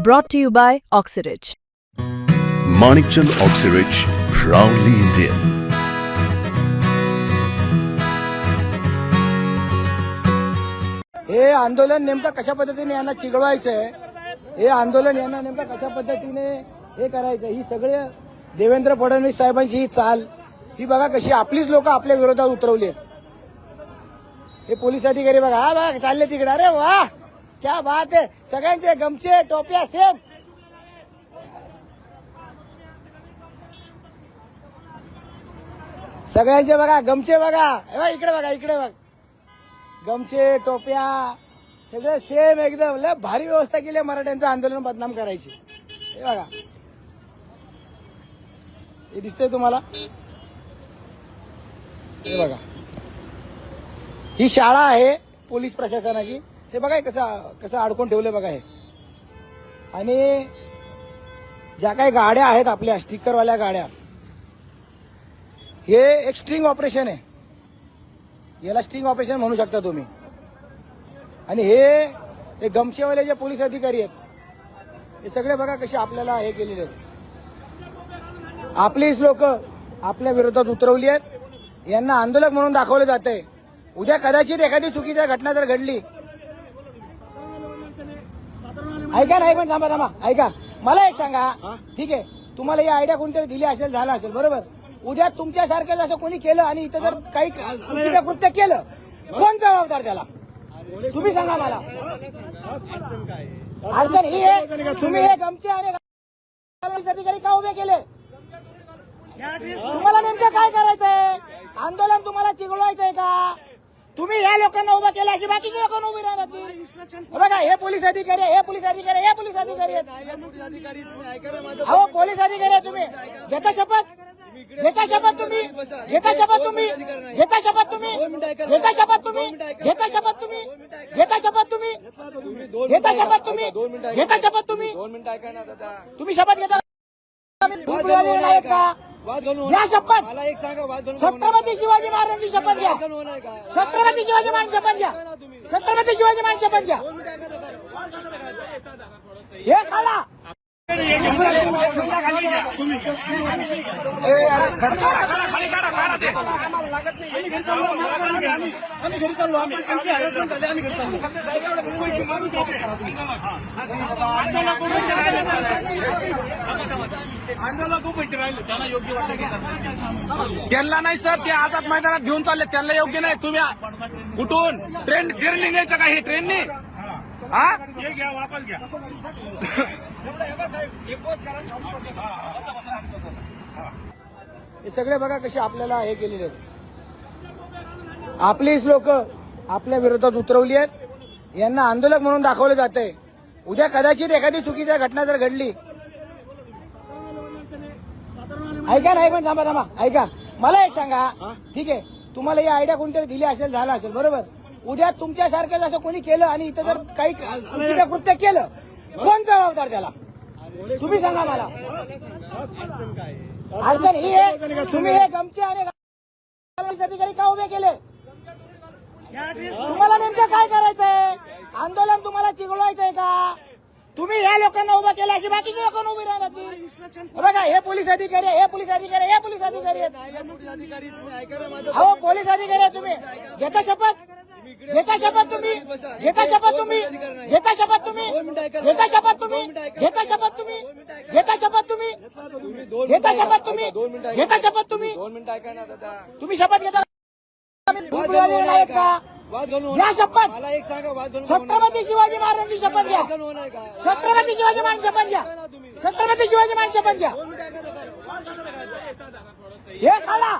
Brought to you by Oxyridge. Manikchand Oxyrich, proudly Indian. हे आंदोलन नेमकं कशा पद्धतीने यांना चिघळवायचं आहे? हे आंदोलन यांना नेमकं कशा पद्धतीने हे करायचं ही सगळे देवेंद्र फडणवीस साहेबांची ही चाल. ही बघा कशी आपलीच लोक आपल्या विरोधात उतरवली हे पोलीस अधिकारी बघा. हा बघा चालले तिकडे. अरे वा! क्या बात आहे सगळ्यांचे गमचे टोप्या सेम. सगळ्यांचे बघा गमचे बघा. इकडे बघा इकडे बघा. गमचे टोप्या सगळं सेम एकदम. लय भारी व्यवस्था केली आहे मराठ्यांचं आंदोलन बदनाम करायची. हे बघा. हे दिसतंय तुम्हाला? हे बघा. ही शाळा आहे पोलीस प्रशासनाची. हे बघा कसं कसं अडकून ठेवलं बघा हे. आणि ज्या काही गाड्या आहेत आपल्या स्टिकरवाल्या गाड्या हे एक स्ट्रिंग ऑपरेशन आहे. याला स्ट्रिंग ऑपरेशन म्हणू शकता तुम्ही. आणि हे हे गमचेवाले जे पोलीस अधिकारी आहेत हे सगळे बघा कसे आपल्याला हे केलेले आहेत. आपलीच लोक आपल्या विरोधात उतरवली आहेत. यांना आंदोलक म्हणून दाखवलं जात आहे उद्या कदाचित एखादी चुकीच्या घटना जर घडली ऐका ना एक मिनिट थांबा थांबा. ऐका. मला एक सांगा. ठीक आहे. तुम्हाला ही आयडिया कोणतरी दिली असेल झाला असेल बरोबर? उद्या तुमच्यासारखं असं कोणी केलं आणि इथं जर काही चुकीचं कृत्य केलं कोण जबाबदार त्याला? तुम्ही सांगा मला. अडचण ही आहे. तुम्ही हे गमचे आणि अधिकारी का उभे केले? तुम्हाला नेमकं काय करायचंय? आंदोलन तुम्हाला चिघळवायचंय. तुम्ही या लोकांना उभं केलं अशी बाकीची लोकांना उभी राहतील बघा हे पोलीस अधिकारी हे पोलीस अधिकारी हे पोलीस अधिकारी अहो पोलीस अधिकारी तुम्ही. घेता शपथ? घेता शपथ तुम्ही? घेता शपथ तुम्ही? घेता शपथ तुम्ही? घेता शपथ तुम्ही? घेता शपथ तुम्ही? घेता शपथ तुम्ही? घेता शपथ तुम्ही? घेता शपथ तुम्ही? तुम्ही शपथ घेता? घ्या शपथ! मला एक सांगा वाद घालून छत्रपती शिवाजी महाराजांची शपथ घ्या. छत्रपती शिवाजी महाराज शपथ घ्या. छत्रपती शिवाजी महाराज शपथ घ्या. हे खाला. त्यांना नाही सर ते आझाद मैदानात घेऊन चालले. त्यांना योग्य नाही. तुम्ही कुठून? ट्रेन ट्रेननी न्यायचं का हे ट्रेननी? हा हे सगळे बघा कसे आपल्याला हे केलेले आहेत. आपलीच लोक आपल्या विरोधात उतरवली आहेत. यांना आंदोलक म्हणून दाखवलं जात आहे उद्या कदाचित एखादी चुकीची घटना जर घडली ऐका ना एक मिनिट थांबा थांबा. ऐका. मला एक सांगा. ठीक आहे. तुम्हाला ही आयडिया कोणतरी दिली असेल झाला असेल बरोबर? उद्या तुमच्यासारखं असं कोणी केलं आणि इथं जर काही चुकीचं कृत्य केलं कोण जबाबदार त्याला? तुम्ही सांगा मला. अडचण ही आहे तुम्ही हे गमचे आणि अधिकारी का उभे केले? तुम्हाला नेमकं काय करायचंय? आंदोलन तुम्हाला चिघळवायचंय का? तुम्ही या लोकांना उभं केलं अशी बाकीची लोकांना उभी राहतील बघा हे पोलीस अधिकारी हे पोलीस अधिकारी हे पोलीस अधिकारी. अहो पोलीस अधिकारी आहे तुम्ही. घेता शपथ? घेता शपथ तुम्ही? घेता शपथ तुम्ही? घेता शपथ तुम्ही? घेता शपथ तुम्ही? घेता शपथ तुम्ही? घेता शपथ तुम्ही? घेता शपथ तुम्ही? घेता शपथ तुम्ही? तुम्ही शपथ घेता? का? घ्या शपथ! मला एक सांगा वाद घालून छत्रपती शिवाजी महाराजांची शपथ घ्या. छत्रपती शिवाजी महाराज शपथ घ्या. छत्रपती शिवाजी महाराज शपथ घ्या. हे खाला